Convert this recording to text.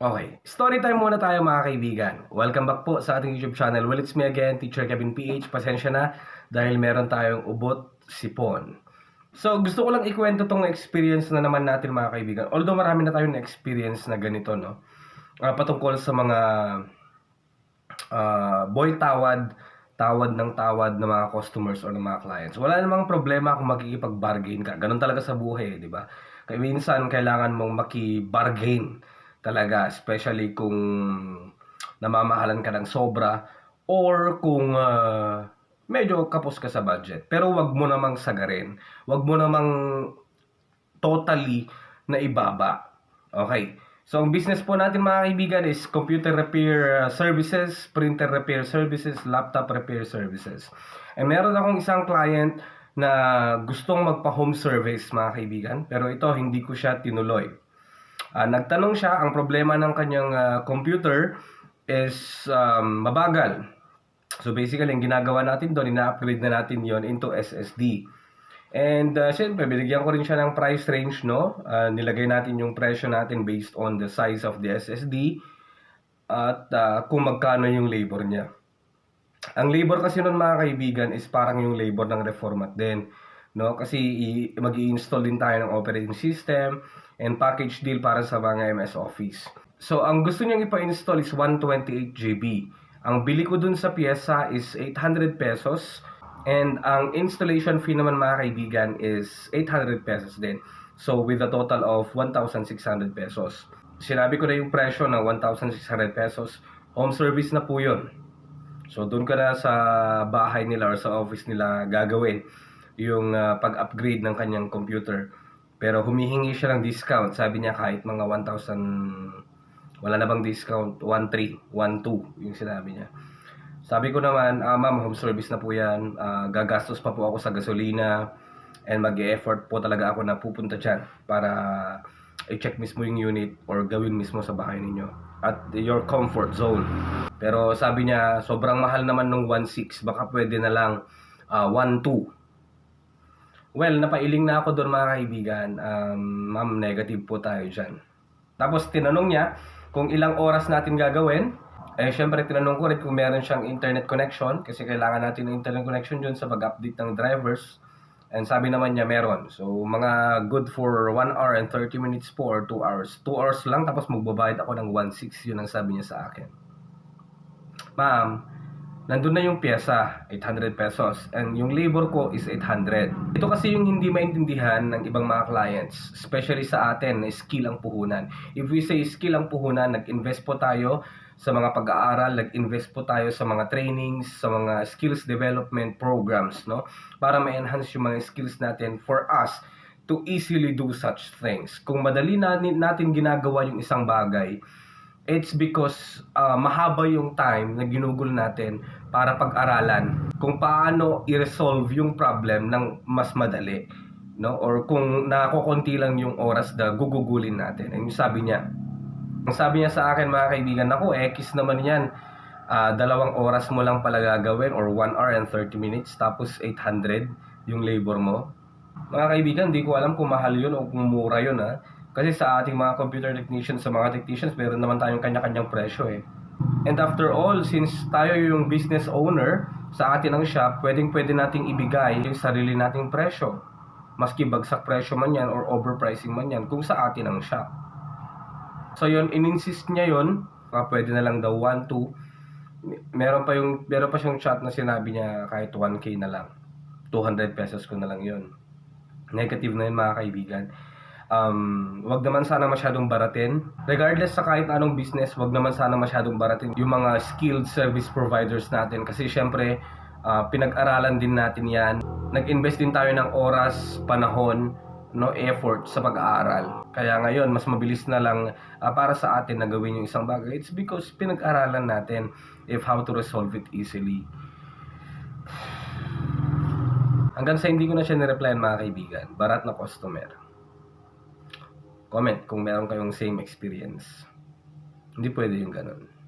Okay, story time muna tayo mga kaibigan. Welcome back po sa ating YouTube channel. Well, it's me again, Teacher Kevin PH. Pasensya na dahil meron tayong ubot sipon. So, gusto ko lang ikwento tong experience na naman natin mga kaibigan. Although marami na tayong experience na ganito, no? Ah, patungkol sa mga ah, boy tawad, tawad ng tawad ng mga customers or ng mga clients. Wala namang problema kung makikipag-bargain ka. Ganun talaga sa buhay, di ba? Kaya minsan, kailangan mong maki-bargain talaga, especially kung namamahalan ka ng sobra or kung ah, medyo kapos ka sa budget. Pero wag mo namang sagarin. Wag mo namang totally na ibaba. Okay. So, ang business po natin mga kaibigan is computer repair uh, services, printer repair services, laptop repair services. And meron akong isang client na gustong magpa-home service mga kaibigan. Pero ito, hindi ko siya tinuloy. Ah, nagtanong siya, ang problema ng kanyang ah, computer is um, mabagal. So basically, ang ginagawa natin doon, ina-upgrade na natin yon into SSD. And uh, syempre, binigyan ko rin siya ng price range, no? Ah, nilagay natin yung presyo natin based on the size of the SSD at ah, kung magkano yung labor niya. Ang labor kasi nun mga kaibigan is parang yung labor ng reformat din. No? Kasi i- mag install din tayo ng operating system and package deal para sa mga MS Office. So, ang gusto niyang ipa-install is 128 GB. Ang bili ko dun sa pyesa is 800 pesos. And ang installation fee naman mga kaibigan is 800 pesos din. So, with a total of 1,600 pesos. Sinabi ko na yung presyo na 1,600 pesos. Home service na po yun. So doon ka na sa bahay nila or sa office nila gagawin yung ah, pag-upgrade ng kanyang computer. Pero humihingi siya ng discount. Sabi niya kahit mga 1,000 wala na bang discount 1,3, 1,2 yung sinabi niya. Sabi ko naman, ah, ma'am, home service na po yan. Ah, gagastos pa po ako sa gasolina and mag-effort po talaga ako na pupunta dyan para i-check mismo yung unit or gawin mismo sa bahay ninyo at your comfort zone. Pero sabi niya, sobrang mahal naman nung 1.6. Baka pwede na lang ah, 1.2. Well, napailing na ako doon mga kaibigan. Um, ma'am, negative po tayo dyan. Tapos tinanong niya kung ilang oras natin gagawin. Eh, syempre tinanong ko rin kung meron siyang internet connection kasi kailangan natin ng internet connection dun sa pag-update ng drivers. And sabi naman niya meron. So, mga good for 1 hour and 30 minutes po or 2 hours. 2 hours lang tapos magbabayad ako ng 1.6. Yun ang sabi niya sa akin. Ma'am, nandun na yung pyesa, 800 pesos. And yung labor ko is 800. Ito kasi yung hindi maintindihan ng ibang mga clients. Especially sa atin, na skill ang puhunan. If we say skill ang puhunan, nag-invest po tayo sa mga pag-aaral, nag-invest po tayo sa mga trainings, sa mga skills development programs, no? Para ma-enhance yung mga skills natin for us to easily do such things. Kung madali na, natin ginagawa yung isang bagay, it's because uh, mahaba yung time na ginugol natin para pag-aralan kung paano i-resolve yung problem ng mas madali no? Or kung nakokonti lang yung oras na gugugulin natin. And sabi niya ang sabi niya sa akin mga kaibigan ako X naman yan. Ah, dalawang oras mo lang pala gagawin or 1 hour and 30 minutes tapos 800 yung labor mo. Mga kaibigan, di ko alam kung mahal yun o kung mura yun ha. Kasi sa ating mga computer technicians, sa mga technicians, meron naman tayong kanya-kanyang presyo eh. And after all, since tayo yung business owner sa atin ang shop, pwedeng-pwede nating ibigay yung sarili nating presyo. Maski bagsak presyo man yan or overpricing man yan kung sa atin ang shop. So yun, in-insist niya yun, baka pwede na lang daw 1, 2. Meron pa yung meron pa siyang chat na sinabi niya kahit 1k na lang. 200 pesos ko na lang yun negative na yun mga kaibigan. Um, wag naman sana masyadong baratin. Regardless sa kahit anong business, wag naman sana masyadong baratin yung mga skilled service providers natin kasi syempre ah, pinag-aralan din natin yan. Nag-invest din tayo ng oras, panahon, no effort sa pag-aaral. Kaya ngayon, mas mabilis na lang ah, para sa atin na gawin yung isang bagay. It's because pinag-aralan natin if how to resolve it easily. Hanggang sa hindi ko na siya nireplyan mga kaibigan. Barat na customer. Comment kung meron kayong same experience. Hindi pwede yung ganun.